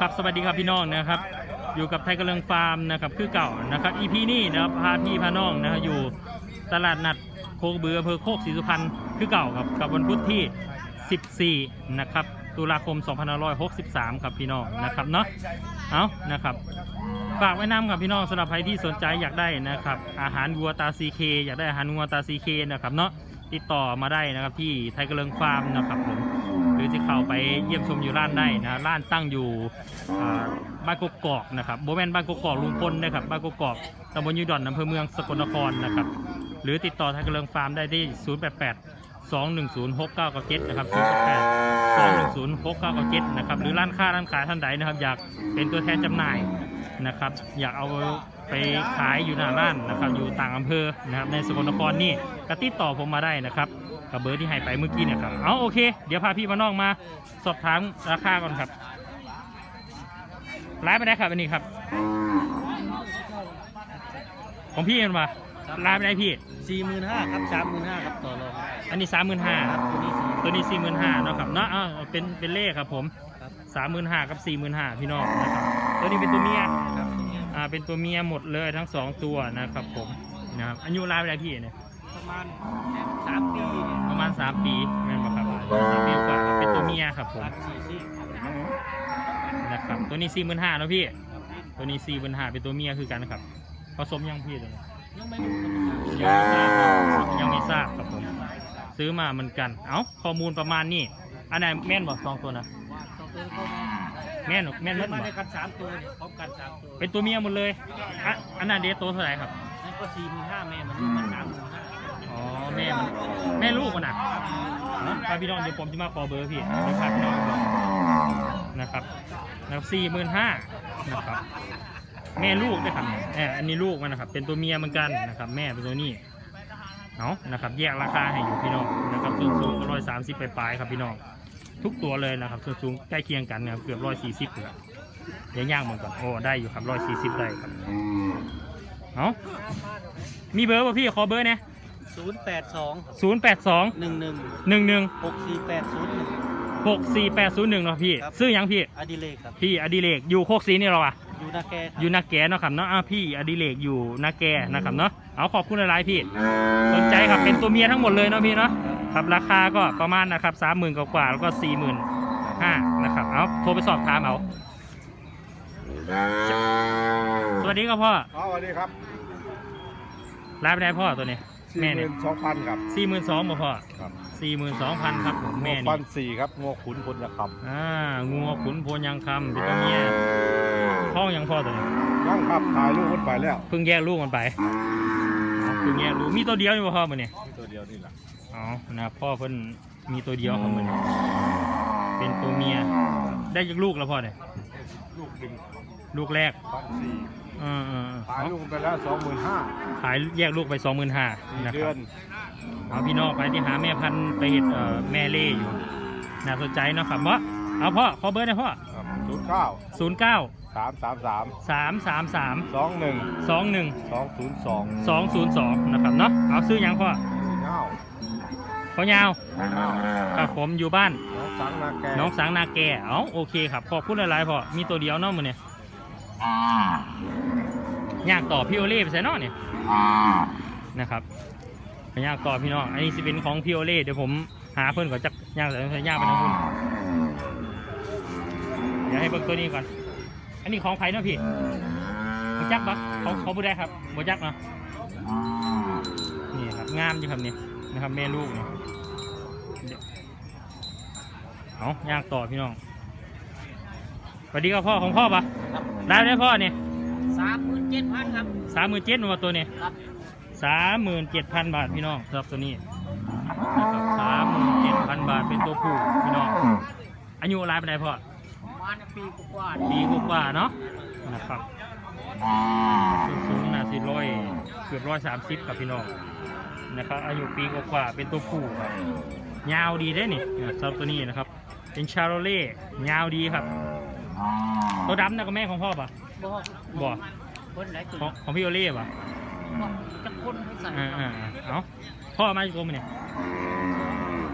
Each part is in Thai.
ครับสวัสดีครับพี่น้องนะครับ อยู่กับไทยกระเลงฟาร์มนะครับคือเก่านะครับ EP นี้นะครับพาพี่พาน้องนะครับอยู่ตลาดนัดโคกระบืออำเภอโคกศรีสุพรรณคือเก่าครับกับวันพุธที่ 14 นะครับ ตุลาคม 2563 ครับพี่น้องนะครับเนาะเอานะครับฝากไว้น้ำกับพี่น้องสำหรับใครที่สนใจอยากได้นะครับอาหารวัวตาซีเคอยากได้อาหารวัวตาซีเคนะครับเนาะ ติดต่อมาได้นะครับที่ไทยกระเลิงฟาร์มนะครับผมหรือจะเข้าไปเยี่ยมชมอยู่ร้านได้นะร้านตั้งอยู่บ้านกกอกนะครับโบแมนบ้านกกอกลุงพลนะครับบ้านกกอกตำบลยูดอนอำเภอเมืองสกลนครนะครับหรือติดต่อไทยกระเลิงฟาร์มได้ที่ 088 210 6997นะครับ088 210 6997นะครับหรือร้านค้าร้านขายท่านใดนะครับ อยากเป็นตัวแทนจำหน่ายนะครับ อยากเอา ไปขายอยู่หน้าร้านนะครับอยู่ต่างอำเภอนะครับในสกลนครนี่ก็ติดต่อผมมาได้นะครับกับเบอร์ที่ให้ไปเมื่อกี้เนี่ยครับเอาโอเค เดี๋ยวพาพี่มาน้องมาสอบถามราคาก่อนครับร้านไปได้ครับอันนี้ครับ ของพี่เองมาร้านไปได้พี่สี่หมื่นห้าครับสามหมื่นห้าครับต่อรองอันนี้สามหมื่นห้าครับตัวนี้สี่ตัวนี้สี่หมื่นห้าเนาะครับเนาะอ้าวเป็นเป็นเลขครับผมครับสามหมื่นห้ากับสี่หมื่นห้าพี่น้องนะครับตัวนี้เป็นตัวเมียครับ อ่าเป็นตัวเมียหมดเลยทั้งสองตัวนะครับผมนะครับอายุราวไปไหนพี่เนี่ยประมาณสามปีประมาณ3ปีแม่นปะครับสามปีกว่าเป็นตัวเมียครับผมสามสี่สี่นะครับตัวนี้4 5 0 0 0เนาะพี่ ตัวนี้4 5 0 0 0เป็นตัวเมียคือกันครับผสมยังพี่ตัวนี้ ยังไม่รู้ยังไม่ทราบครับยังไม่ทราบครับผมซื้อมาเหมือนกัน เอ้าข้อมูลประมาณนี้ อันไหนแม่นบอกสองตัวนะ ว่าต่อตัวเข้ามา แม่นแม่นเกิเลิดศมาบ่ในกันสามตัวเนี่ยพร้อมกันสามตัวเป็นตัวเมียหมดเลยอะอันนั้นเดทตัวเท่าไหร่ครับ นั่นก็สี่หมื่นห้าแม่มันลูกมันสามหมื่นห้าอ๋อแม่มันแม่ลูกมันอะนะพาพี่น้องเดี๋ยวผมจะมาขอเบอร์พี่เดี๋ยวพาพี่น้องไปบอกนะครับนะครับสี่หมื่นห้านะครับ แม่ลูกด้วยครับเอออันนี้ลูกมันนะครับ เป็นตัวเมียเหมือนกันนะครับ แม่เป็นตัวนี้เอานะครับ แยกราคาให้อยู่พี่น้องนะครับส่วนสูงก็ร้อยสามสิบปลายๆครับพี่น้อง ทุกตัวเลยนะครับส่วนสูงใกล้เคียงกันนะครับเกือบร้อยสี่สิบเลยเดี๋ยวย่างมันก่อนโอ้ได้อยู่ครับร้อยสี่สิบได้ครับเอามีเบอร์ป่ะพี่ขอเบอร์เนี่ยศูนย์แปดสองศูนย์แปดสองหนึ่งหนึ่งหนึ่งหนึ่งหกสี่แปดศูนย์หนึ่งหกสี่แปดศูนย์หนึ่งเนาะพี่ครับซื้อยังพี่อดิเลกครับพี่อดิเรกอยู่โคกศรีนี่เหราอะอยู่นาแกครับอยู่นาแกเนาะครับเนาะอะพี่อดิเรกอยู่นาแกนะครับเนาะเอาขอบคุณหลายๆพี่ สนใจครับเป็นตัวเมียทั้งหมดเลยเนาะพี่เนาะ ครับราคาก็ประมาณนะครับสามหมื่นกว่าๆแล้วก็สี่หมื่นห้านะครับเอาโทรไปสอบถามเอาสวัสดีครับพ่ออ๋อสวัสดีครับรับไปได้พ่อตัวนี้สี่แม่หเนี่มื่ยนสองพันครับสี่หมื่นสองบ่พ่อครับสี่หมื่นสองพันครับผมแม่พันี่นสี่ครับงวขุนพลจะขับอ่างัวขุนโพนยังคำเป็นตัวเมียท้องยังพ่อตัวนี้ยังขับถ่ายรูปมันไปแล้วเพิ่งแยกลูกมันไป เอาเพิ่งแยกลูกมีตัวเดียวอยู่บ่พ่อมันเนี่ยมีตัวเดียวนี่แหละอ๋อนะครับพ่อเพิ่นมีตัวเดียวของมันเนี่ยเป็นตัวเมีย ได้จากลูกแล้วพ่อเนี่ยลูกบินลูกแรกพันสี่เออเออถ่ายรูปมันไปแล้วสองหมื่นห้าขายแยกลูกไปสองหมื่นห้าสี่นะคเดืรัอบนเอาพี่น้องไปที่หาแม่พันธุ์ไปเห็ดเอ่อแม่เล่อยู่น่าสนใจเนาะครับเพราะเอาพ่อขอเบอร์หนะพ่อศูนย์เก้าศูนย์เก้าสามสามสามสามสามสามสองหนึ่งสองหนึ่งสองศูนย์สองสองศูนย์สองนะครับเนาะเอาซื้อยังพ่อสี่เก้าพ่อยาวสี่เก้าครับผมอยู่บ้าน น้องสังนาแกน้องสังนาแกเอาโอเคครับขอบคุณหลายๆพ่อมีตัวเดียวเนาะมือเนี่ยยากต่อพี่โอเล่ไปใส่เนาะเนี่ยนะครับยากต่อพี่น้องอันนี้สิเป็นของพี่โอเล่เดี๋ยวผมหาเพื่อนก่อนจักยากใส่ยากไปทางคุณเดี๋ยวให้เบิ่งตัวนี้ก่อน อันนี้ของใครเนาะพี่บจักปะของของผู้ใดครับบจักเนาะนี่ครับงามอยู่ครับนี่นะครับแม่ลูกเนี่ยเดี๋ยวเอายากต่อพี่น้องสวัสดีครับพ่อของพ่อปะครับได้ได้พ่อเนี่ยสามหมื่นเจ็ดพันครับสามหมื่นเจ็ดมาตัวเนี่ยครับสามหมื่นเจ็ดพันบาทพี่น้องสำหรับตัวนี้นะครับสามหมื่นเจ็ดพันบาทเป็นตัวผู้พี่น้องอายุรายเป็นไรพ่อประ มาณปีกว่าปีกว่าๆเนาะนะครับสูงสูงน่าสิร้อยเกือบร้อยสามสิบครับพี่น้องนะครับอายุปีกว่าๆเป็นตัวผู้ครับยาวดีได้นี่สำหรับตัวนี้นะครับ เป็นชาโรเล่ยาวดีครับ ตัวดำนะก็แม่ของพ่อปะๆบ่บ่คนไหนตัวของของพี่โอเล่ปะบ่จะคนให้ใส่อ่าอ่าอ่าเอาพ่อมาจากตัวมันเนี่ย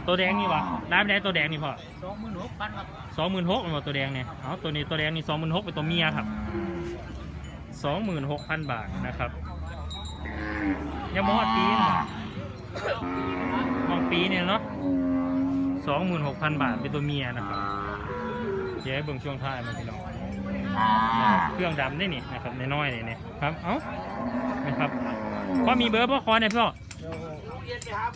ตัวแดงนี่วะได้ไม่ได้ตัวแดงนี่พ่อสองหมื่นหกพันครับสองหมื่นหกมันบอกตัวแดงเนี่ยเอาตัวนี้ตัวแดงนี่สองหมื่นหกเป็นตัวเมียครับสองหมื่นหกพันบาทนะครับยังมองว่าปีนบ่มองปีเนี่ยเนาะสองหมื่นหกพันบาทเป็นตัวเมียนะครับเดี๋ยวให้เบิ่งช่วงท้ายมันพี่น้องนะครับเครื่องดำได้นี่นะครับน้อยๆนี่นี่ครับเอ้านะครับพ่อมีเบอร์พ่อคอเนี่ยพ่อ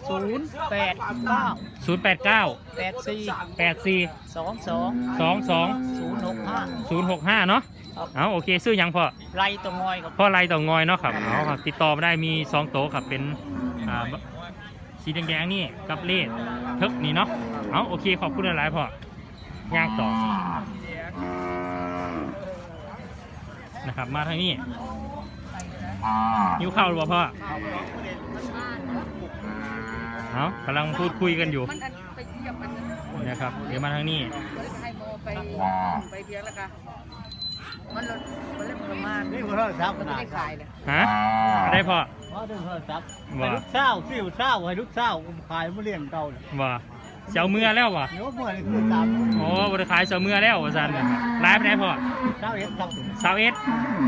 ศูนย์แปดเก้าศูนย์แปดเก้าแปดสี่แปดสี่สองสองสองสองศูนย์หกห้าศูนย์หกห้าเนาะครับเอาโอเคซื้อยังพ่อไรตัวงอยครับพ่อไรเต่างอยเนาะครับเอาครับติดต่อมาได้มีสองโต๊ะครับเป็นอ่าสีแดงๆนี่กับเลดเทิกนี่เนาะเอาโอเคขอบคุณหลายๆพ่อย่างต่อนะครับมาทางนี้ยิ้วเข้าวหรือเปล่าพ่อ เอากำลังพูดคุยกันอยู่มันอันไปเทียบอันนั้นนะครับ เดี๋ยวมาทางนี้เลยให้โมไปไปเพียงแล้วกันมันลดมันเริ่มประมาณนี่มันเท่าครับมันไม่ได้ขายเลยฮะได้พ่อเพราะเดินเท่าครับว่าลูกเศร้าซิ่วเศร้าให้ลูกเศร้าขายมะเลี้ยงเก่าเลยว่าเจ้าเมื่อแล้ววะเดี๋ยวเมื่อนี่คือสามโอ้บริขายเจ้าเมื่อแล้วว่าซันไลฟ์ไปไหนพ่อเศร้าเอ็ดครับซาวเอส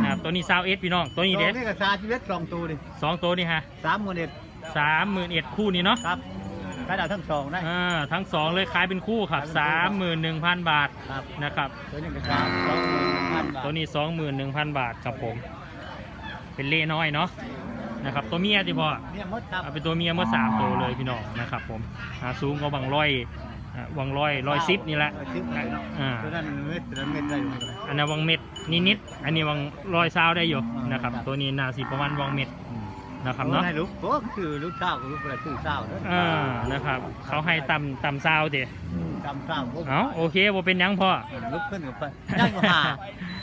นะครับตัวนี้ซาวเอสพี่น้องตัวนี้เด็ดนี่ก็ซาชีวิตสองตัวดิสองตัวนี่ฮะสามหมื่นเอ็ด สามหมื่นเอ็ดคู่นี้เนาะครับขายดาวทั้งสองได้อ่าทั้งสองเลยขายเป็นคู่ครับสามหมื่นหนึ่งพันบาทครับนะครับ ตัวนี้ก็สามสองหมื่นพันบาทตัวนี้สองหมื่นหนึ่งพันบาทครับผม เป็นเล่น้อยเนาะนะครับ ตัวเมียที่พ่อเนี่ยมดครับเอาเป็นตัวเมียเมื่อสามตัวเลยพี่น้องนะครับผมอ่าสูงก็บังร้อยอ่าวังร้อยร้อยซิปนี่แหละซิปนี่เนาะอ่า ตัวนั้นเม็ดตัวนั้นเม็ดได้อยู่เลยอันนั้นวังเม็ดนิดๆอันนี้วังร้อยซาวได้อยู่นะครับ ตัวนี้นาสีประมาณวังเม็ด นะครับเนาะให้ลูกโอ้คือลูกเศร้ากับลูกอะไรชื่อเศร้าเด้ออ่านะครับ เขาให้ต่ำต่ำซาวเดจำเศร้าผมเอาโอเคบ่เป็นหยังพ่อ ลุกขึ้นกับไปได้ก็หา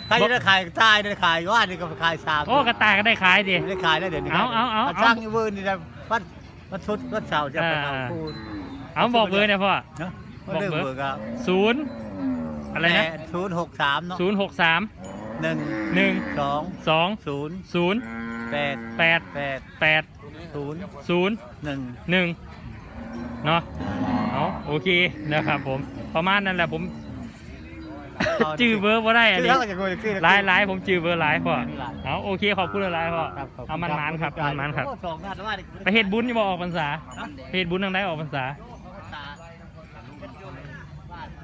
ใครจะได้ขายตายได้ขายว่านี่ก็ขายสามโอ้กระต่ายก็ได้ขายดิได้ขายแล้วเดี๋ยวนี้เอาเอาเอาเอาสร้างอยู่เวอร์นี่นะวัดวัดชุดวัดเสาจะไปเอาอ่าคูณเอาบอกเบอร์เนี่ยพ่อเนาะว่าเรื่องบอกเบอร์เบอร์ครับศูนย์อะไรนะศูนย์หกสามเนาะศูนย์หกสามหนึ่งหนึ่งสองสองศูนย์ศูนย์ แปดแปดแปดแปดศูนย์ศูนย์หนึ่งหนึ่งเนาะเอาโอเคนะครับผมประมาณนั้นแหละผม จื้อเบอร์ว่าได้อันชื่อนี้เขาก็จะโกยชื่อไลน์ไลน์ผมจื้อเบอร์ไลน์พ่อเอาโอเคขอบคุณหลายๆพ่อครับขบคุณเอามันมันๆครับมันมันๆครับโอ้สองงานว่าดิไปเฮ็ดบุญอยู่บ่ออกพรรษาไปเฮ็ดบุญทางใดออกพรรษา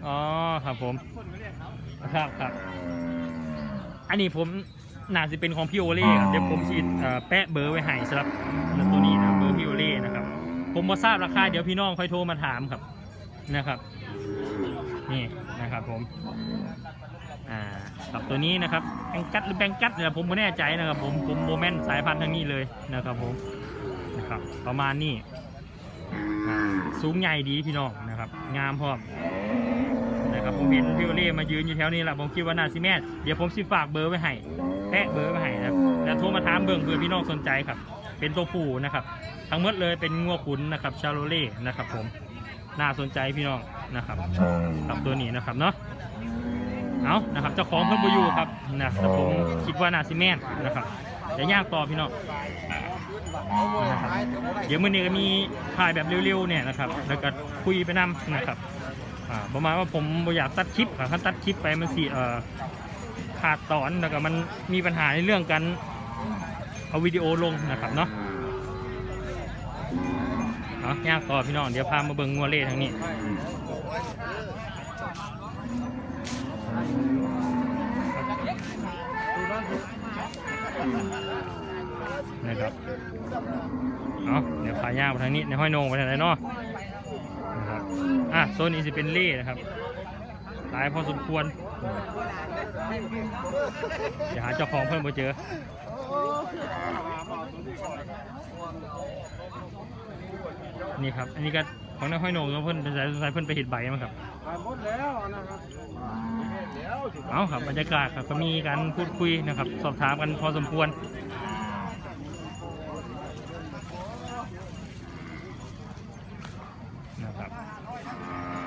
อ๋อครับผมครับครับอันนี้ผม น่าจะเป็นของพี่โอเล่ครับเดี๋ยวผมฉีดแปะเบอร์ไว้ให้สำหรับตัวนี้นะเบอร์พี่โอเล่นะครับผมมาทราบราคาเดี๋ยวพี่น้องค่อยโทรมาถามครับนะครับ นี่นะครับผมอ่ากับตัวนี้นะครับแบงกัดหรือแบงกัดเนี่ยผมไม่แน่ใจนะครับ ผมผมโมเมนต์สายพันธุ์ทางนี้เลยนะครับผมนะครับประมาณนี้อ่าสูงใหญ่ดีพี่น้องนะครับ งามพร้อมนะครับผมเห็นพี่โอเล่มายืนอยู่แถวนี้แหละผมคิดว่าน่าซิแม่นเดี๋ยวผมสิฝากเบอร์ไว้ให้ แปะเบอร์ไว้ให้นะครับแล้วโทรมาถามเบิ่งเผื่อพี่น้องสนใจครับ เป็นตัวผู้นะครับ ทั้งหมดเลยเป็นงัวขุนนะครับชาโลเล่นะครับ ผมน่าสนใจพี่น้องนะครับกับตัวนี้นะครับเนาะเอานะครับเจ้าของเพิ่นบอยู่ครับนะแต่ผมคิดว่านาซิแมนนะครับเดี๋ยวย่างต่อพี่น้องนะครับเดี๋ยวมื้อนี้ก็มีถ่ายแบบเร็วๆเนี่ยนะครับ แล้วก็คุยไปนำนะครับอ่าประมาณว่าผมบ่อยากตัดคลิปค่ะถ้าตัดคลิปไปมันสิเอ่อ ขาดตอนแล้วก็มันมีปัญหาในเรื่องการเอาวิดีโอลงนะครับเนาะเอาย่างต่อพี่น้องเดี๋ยวพามาเบิ่งงัวเล่ทางนี้นะครับเอาะเดี๋ยวขาย่างไปทางนี้ในห้อยโนงไปทางไหนเนาะนะครับอะโซนนี้จะเป็นเล่นะครับ หลายพอสมควรเดี๋ยวหาเจ้าของเพิ่มไปเจอนี่ครับ อันนี้ก็ของในห้อยโหนงเพิ่นเป็นสายสายเพิ่นไปเห็ดใบมั้งครับหมดแล้วนะครับเอาครับบรรยากาศครับก็มีการพูดคุยนะครับ สอบถามกันพอสมควรนะครับ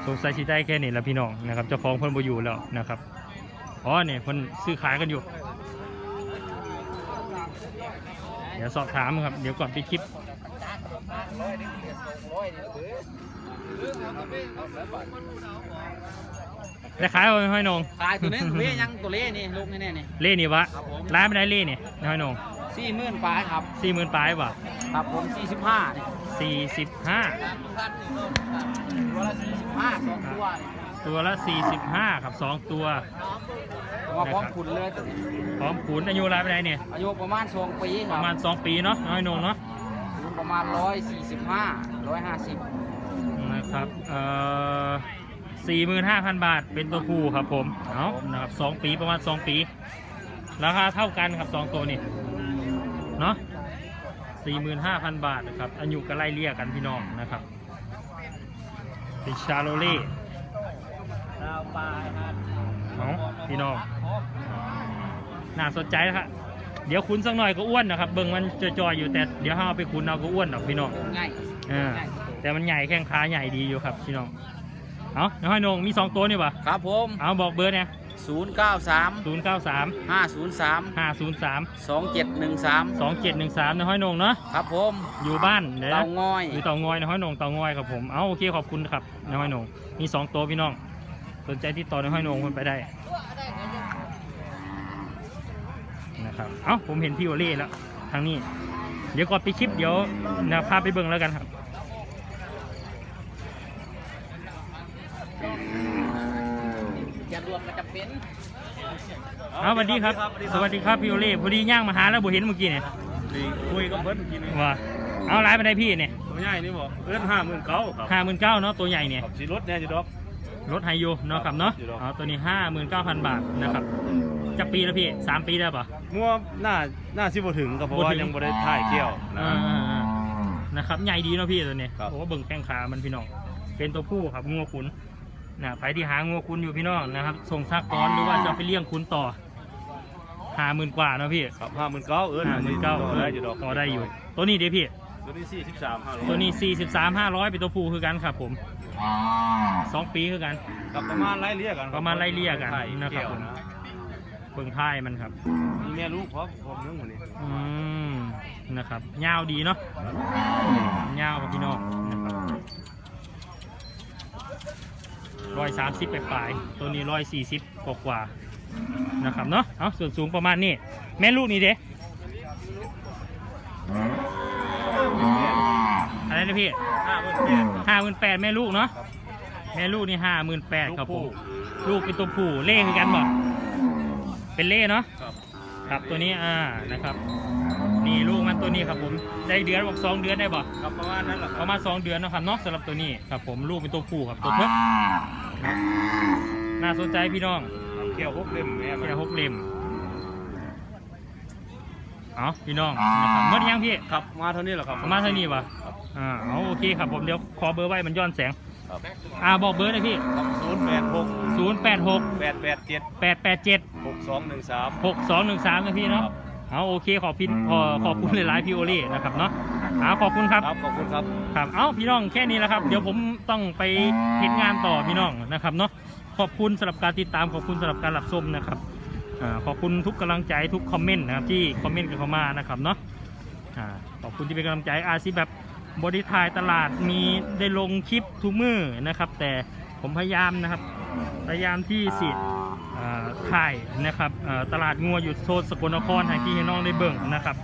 สงสัยชิได้แค่นี้แหละพี่น้องนะครับเจ้าของเพิ่นบ่อยู่แล้วนะครับอ๋อเนี่ยเพิ่นซื้อขายกันอยู่ เดี๋ยวสอบถามครับ เดี๋ยวก่อนไปดคลิปได้ขายเอาห้อยนงขายตัวนี้ตัวเล่ยังตัวเล่นี่ลูกนี่แน่นี่เล่นี่วะครับผมร้านไม่ได้เล่นี่ห้อยนงสี่หมื่นปลายครับสี่หมื่นปลายว่ะครับผมสี่สิบห้านี่ สี่สิบห้าตัวละสี่สิบห้าสองตัวนี่ตัวละสี่สิบห้าครับสองตัว มาพร้อมขุนเลยตัวนี้พร้อมขุนอายุร้านไม่ได้เนี่ยอายุประมาณสองปีคปรับระมาณสองปีเนาะห้อยนงเนาะสูงประมาณร้อยสี่สิบห้าร้อยห้าสิบนะครับเอ่อสี่หมื่นห้าพันบาทเป็นตัวผู้ครับผมเอานะครับสองปีประมาณสองปี ราคาเท่ากันครับสองตัวนี่เนาะ สี่หมื่นห้าพันบาทนะครับอายุก็ไล่เลี่ยกันพี่น้องนะครับเป็นชาโลเล่ดาวปลายครับเอาพี่น้องน่าสนใจนะครับเดี๋ยวคุณสักหน่อยก็อ้วนนะครับ เบิ่งมันจอยๆอยู่แต่เดี๋ยวห้าเอาไปคุณเอาก็อ้วนหรอกพี่น้องง่ายอ่าแต่มันใหญ่แข้งขาใหญ่ดีอยู่ครับพี่น้อง เอาน้อยนงมีสองตัวนี่ปะครับผม เอาบอกเบอร์เนี่ย ศูนย์เก้าสามศูนย์เก้าสามห้าศูนย์สามห้าศูนย์สามสองเจ็ดหนึ่งสามสองเจ็ดหนึ่งสามน้อยนงเนาะครับผมอยู่บ้านเดี๋ยวเตานะง้อยอยู่เตางอยน้อยนงเตางอยครับผมเอาโอเคขอบคุณครับน้อยนงมีสองตัวพี่น้อง สนใจที่ต่อน้อยนงคนไปได้นะครับเอ้าผมเห็นพี่โอเล่แล้วทางนี้ เดี๋ยวก่อนไปดคลิปเดี๋ยวนะพาไปเบิ่งแล้วกันครับ จะรวมมันจะ เป็นเอาสวัสดีครับ สวัสดีครับพี่โอเล่พอดีย่างมาหาแล้วบ่เห็นเมื่อกี้เนี่ยคุยกับเพิ่นเมื่อกี้นี่ว่าเอาไลน์ไปได้พี่เนี่ยตัวใหญ่นี่บอกเอื้อนห้าหมื่นเก้าครับห้าหมื่นเก้าเนาะตัวใหญ่เนี่ยขับสีรถแน่จิดอกรถไฮยูเนาะครับเนาะอยู่ดอกเอาตัวนี้ห้าหมื่นเก้าพันบาทนะครับจะปีแล้วพี่สามปีได้ปะมั่วหน้าหน้าสิบ่ถึงครับเพราะบ่ว่าถึงยังบ่ได้ถ่ายเกี่ยวนะอ่าๆๆนะครับใหญ่ดีเนาะพี่ตัวนี้ครับโอ้เบิ่งแข้งขามันพี่น้องเป็นตัวผู้ครับงัวขุน นะใครที่หางัวขุนอยู่พี่น้องนะครับส่งซากก้อนหรือว่าจะเอาไปเลี้ยงขุนต่อห้าหมื่นกว่าเนาะพี่ครับห้าหมื่นเก้าเอื้อนห้าหมื่นเก้าต่อได้จิดอกต่อได้อยู่ ตัวนี้เดี๋ยวพี่ ตัวนี้สี่สิบสามห้าร้อยตัวนี้43 500เป็นตัวผู้คือกันครับผม2ปีคือกันกับประมาณไล่เลี่ยกันประมาณไล่เลี่ยกันถ่ายนะครับเกี่ยวผมนะเบิ่งท้ายมันครับมีแม่ลูกพร้อมพร้อมนึงหมดนี่อืมนะครับยาวดีเนาะยาวครับพี่น้องนะครับ ร้อยสามสิบปลายๆตัวนี้ร้อยสี่สิบกว่าๆนะครับเนาะเอาส่วนสูงประมาณนี้ แม่ลูกนี่เด้อะไรนะพี่ห้าหมื่นแปดห้าหมื่นแปดแม่ลูกเนาะแม่ลูกนี่ห้าหมื่นแปดครับผมลูกเป็นตัวผู้เล่คือกันบ่เป็นเล่เนาะครับครับตัวนี้อ่านะครับ นี่ลูกมันตัวนี้ครับผมได้เดือนบอกสองเดือนได้บ่ครับประมาณนั้นแหละคปรับระมาณสองเดือนเนาะครับเนาะสำหรับตัวนี้ครับผมลูกเป็นตัวผู้ครับตัวเพิกน่าสนใจพี่น้องครับเกี่ยวพวกเล่มแม่มันแค่หกเล่มเอาพี่น้องนะครับหมดยังพี่ครับมาเท่านี้แหละครับประมาณเท่านี้วะอ่าเอาโอเคครับผมเดี๋ยวขอเบอร์ไว้มันย้อนแสง ครับอ่าบอกเบอร์หน่อยพี่ ศูนย์แปดหกศูนย์แปดหกแปดแปดเจ็ดแปดแปดเจ็ดหกสองหนึ่งสามหกสองหนึ่งสามนะพี่เนาะครับ เอาโอเคขอบพินขอขอบคุณหลายๆพี่โอเล่นะครับเนาะเอาขอบคุณครับ ครับขอบคุณครับ ครับเอาพี่น้องแค่นี้แหละครับ เดี๋ยวผมต้องไปเห็นงานต่อพี่น้องนะครับเนาะขอบคุณสำหรับการติดตามขอบคุณสำหรับการรับชมนะครับอ่าขอบคุณทุกกำลังใจทุกคอมเมนต์นะครับที่คอมเมนต์กันเข้ามานะครับเนาะอ่าขอบคุณที่เป็นกำลังใจอาซีแบบบริทายตลาดมีได้ลงคลิปทุกมือนะครับ แต่ผมพยายามนะครับ พยายามที่สิอ่า ถ่ายนะครับตลาดงัวอยู่โซนสกลนครให้พี่ให้น้องได้เบิ่งนะครับ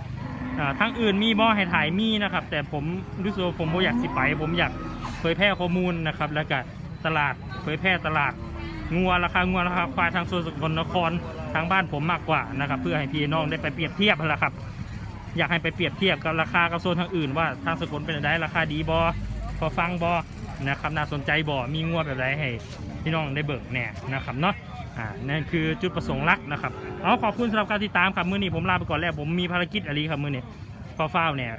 ทั้งอื่นมีบ่อให้ถ่ายมีนะครับ แต่ผมรู้สึกว่าผมอยากสิไป ผมอยากเผยแพร่ข้อมูลนะครับ แล้วก็ตลาดเผยแพร่ตลาดงัวราคางัวราคาควายทางโซนสกลนครทางบ้านผมมากกว่านะครับ เพื่อให้พี่น้องได้ไปเปรียบเทียบนั่นแหละครับ อยากให้ไปเปรียบเทียบกับราคากับโซนทางอื่น ว่าทางสกลเป็นอะไรราคาดีบอพอฟังบอนะครับน่าสนใจบอมีงัวแบบไรให้พี่น้องได้เบิกแน่นะครับเนาะ อ่านั่นคือจุดประสงค์หลักนะครับเอาขอบคุณสำหรับการติดตามครับมื้อนี้ผมลาไปก่อนแล้วผมมีภารกิจอะไรครับมื้อนี้ฟ้าวๆเนี่ย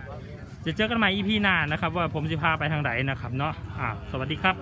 จะเจอกันใหม่ EP หน้านะครับ ว่าผมจะพาไปทางไหนนะครับเนาะอ่าสวัสดีครับ